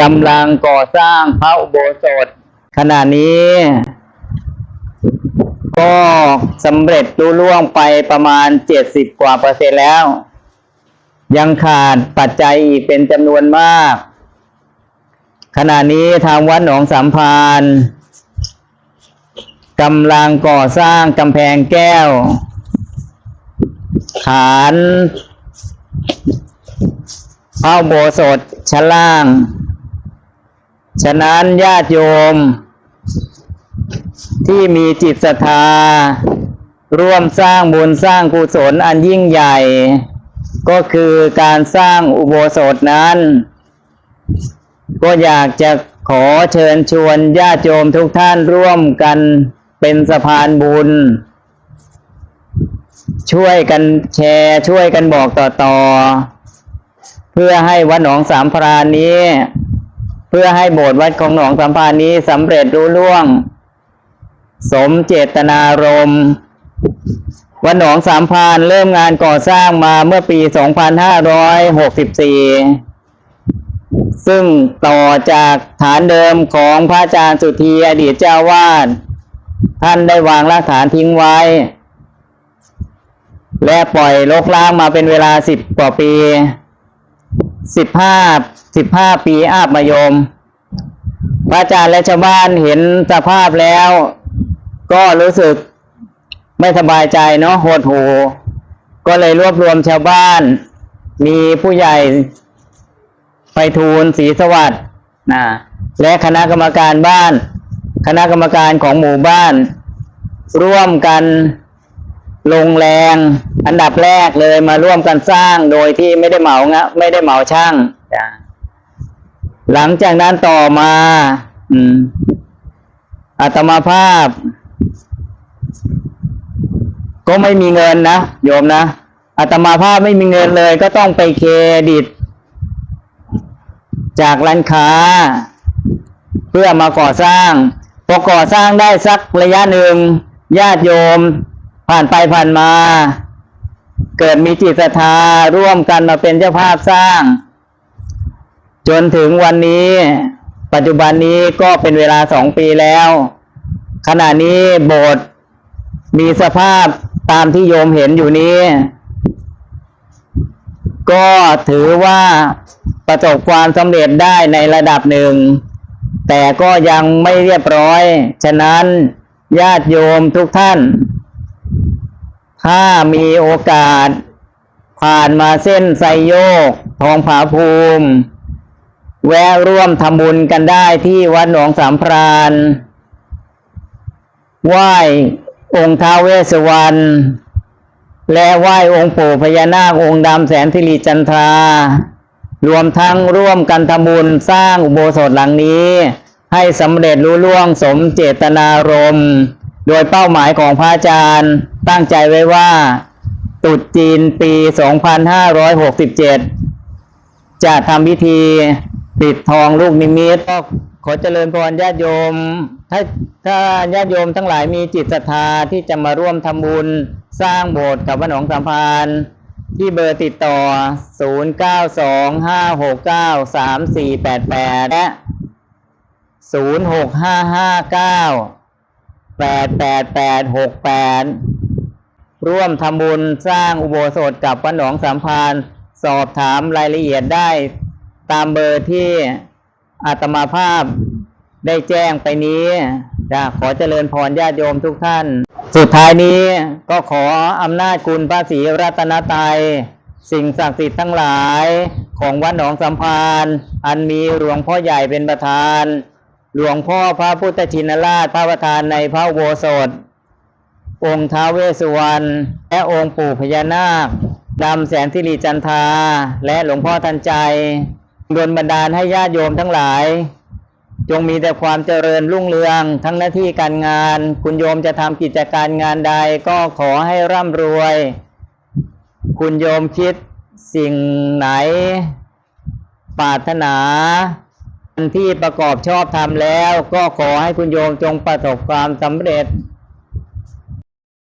กำลังก่อสร้างพระอุโบสถ ขณะนี้ ก็สำเร็จลุล่วงไปประมาณเจ็ดสิบกว่าเปอร์เซ็นต์แล้ว ยังขาดปัจจัยอีกเป็นจำนวนมาก ขณะนี้ทางวัดหนองสามพานกำลังก่อสร้างกำแพงแก้ว ฐานพระอุโบสถชั้นล่าง ฉะนั้นญาติโยม ที่มีจิตศรัทธา ร่วมสร้างบุญสร้างกุศลอันยิ่งใหญ่ ก็คือการสร้างอุโบสถนั้น ก็อยากจะขอเชิญชวนญาติโยมทุกท่านร่วมกันเป็นสะพานบุญ ช่วยกันแชร์ช่วยกันบอกต่อๆ เพื่อให้วัดหนองสามพรานนี้ เพื่อให้โบสถ์วัดของหนองสามพานนี้สำเร็จรุ่ล่วง สมเจตนารมณ์วัดหนองสามพานเริ่มงานก่อสร้างมาเมื่อปี 2564 ซึ่งต่อจากฐานเดิมของพระอาจารย์สุธีอดีตเจ้าวาดท่านได้วางรากฐานทิ้งไว้ และปล่อยลกล้างมาเป็นเวลาสิบกว่าปี สิบห้าสิบห้าปีอาบมายม พระอาจารย์และชาวบ้านเห็นสภาพแล้ว ก็รู้สึกไม่สบายใจเนาะโหดหู ก็เลยรวบรวมชาวบ้าน มีผู้ใหญ่ไปทูลศรีสวัสดิ์นะและคณะกรรมการบ้าน คณะกรรมการของหมู่บ้าน ร่วมกัน ลงแรง อันดับแรกเลยมาร่วมกันสร้างโดยที่ไม่ได้เหมางะไม่ได้เหมาช่างจ้ะหลังจากนั้นต่อมาอืมอาตมาภาพ ก็ไม่มีเงินนะโยมนะอาตมาภาพไม่มีเงินเลย ก็ต้องไปเครดิต จากร้านค้า เพื่อมาก่อสร้างพอก่อสร้างได้สักระยะหนึ่งญาติโยม ผ่านไปผ่านมา เกิดมีจิตศรัทธาร่วมกันมาเป็นเจ้าภาพสร้าง จนถึงวันนี้ ปัจจุบันนี้ก็เป็นเวลาสองปีแล้ว ขณะนี้โบสถ์มีสภาพตามที่โยมเห็นอยู่นี้ ก็ถือว่าประสบความสำเร็จได้ในระดับหนึ่ง แต่ก็ยังไม่เรียบร้อย ฉะนั้นญาติโยมทุกท่าน ถ้ามีโอกาส ผ่านมาเส้นไซโยก ทองผาภูมิ แวะร่วมทำบุญกันได้ที่วัดหนองสามพรานไหว้องค์ท้าเวสวรรณและไหว้องค์ปู่พญานาคองค์ดำแสนสิริจันทรา รวมทั้งร่วมกันทำบุญสร้างอุโบสถหลังนี้ ให้สำเร็จรุ่ล่วงสมเจตนารมณ์ โดยเป้าหมายของพระอาจารย์ ตั้งใจไว้ว่าตรุษจีนปี 2567 จะทำพิธีปิดทองลูกนิมิตก็ขอเจริญพรญาติโยม ถ้าถ้าญาติโยมทั้งหลายมีจิตศรัทธาที่จะมาร่วมทำบุญสร้างโบสถ์กับวัดหนองสามพานที่เบอร์ติดต่อ 0925693488 และ 0655988868 ร่วมทำบุญสร้างอุโบสถกับวัดหนองสามพาน สอบถามรายละเอียดได้ตามเบอร์ที่อาตมาภาพได้แจ้งไปนี้จะขอเจริญพรญาติโยมทุกท่าน สุดท้ายนี้ก็ขออำนาจคุณพระศรีรัตนตรัยสิ่งศักดิ์สิทธิ์ทั้งหลายของวัดหนองสัมพานอันมีหลวงพ่อใหญ่เป็นประธาน หลวงพ่อพระพุทธชินราชพระประธานในพระโบสถ องค์ท้าเวสุวรรณและองค์ปู่พญานาคดำแสนสิริจันทา และหลวงพ่อทันใจดลบันดาลให้ญาติโยมทั้งหลาย จงมีแต่ความเจริญรุ่งเรือง ทั้งหน้าที่การงาน คุณโยมจะทำกิจการงานใดก็ขอให้ร่ำรวย คุณโยมคิดสิ่งไหน ปรารถนาที่ประกอบชอบทำแล้ว ก็ขอให้คุณโยมจงประสบความสำเร็จ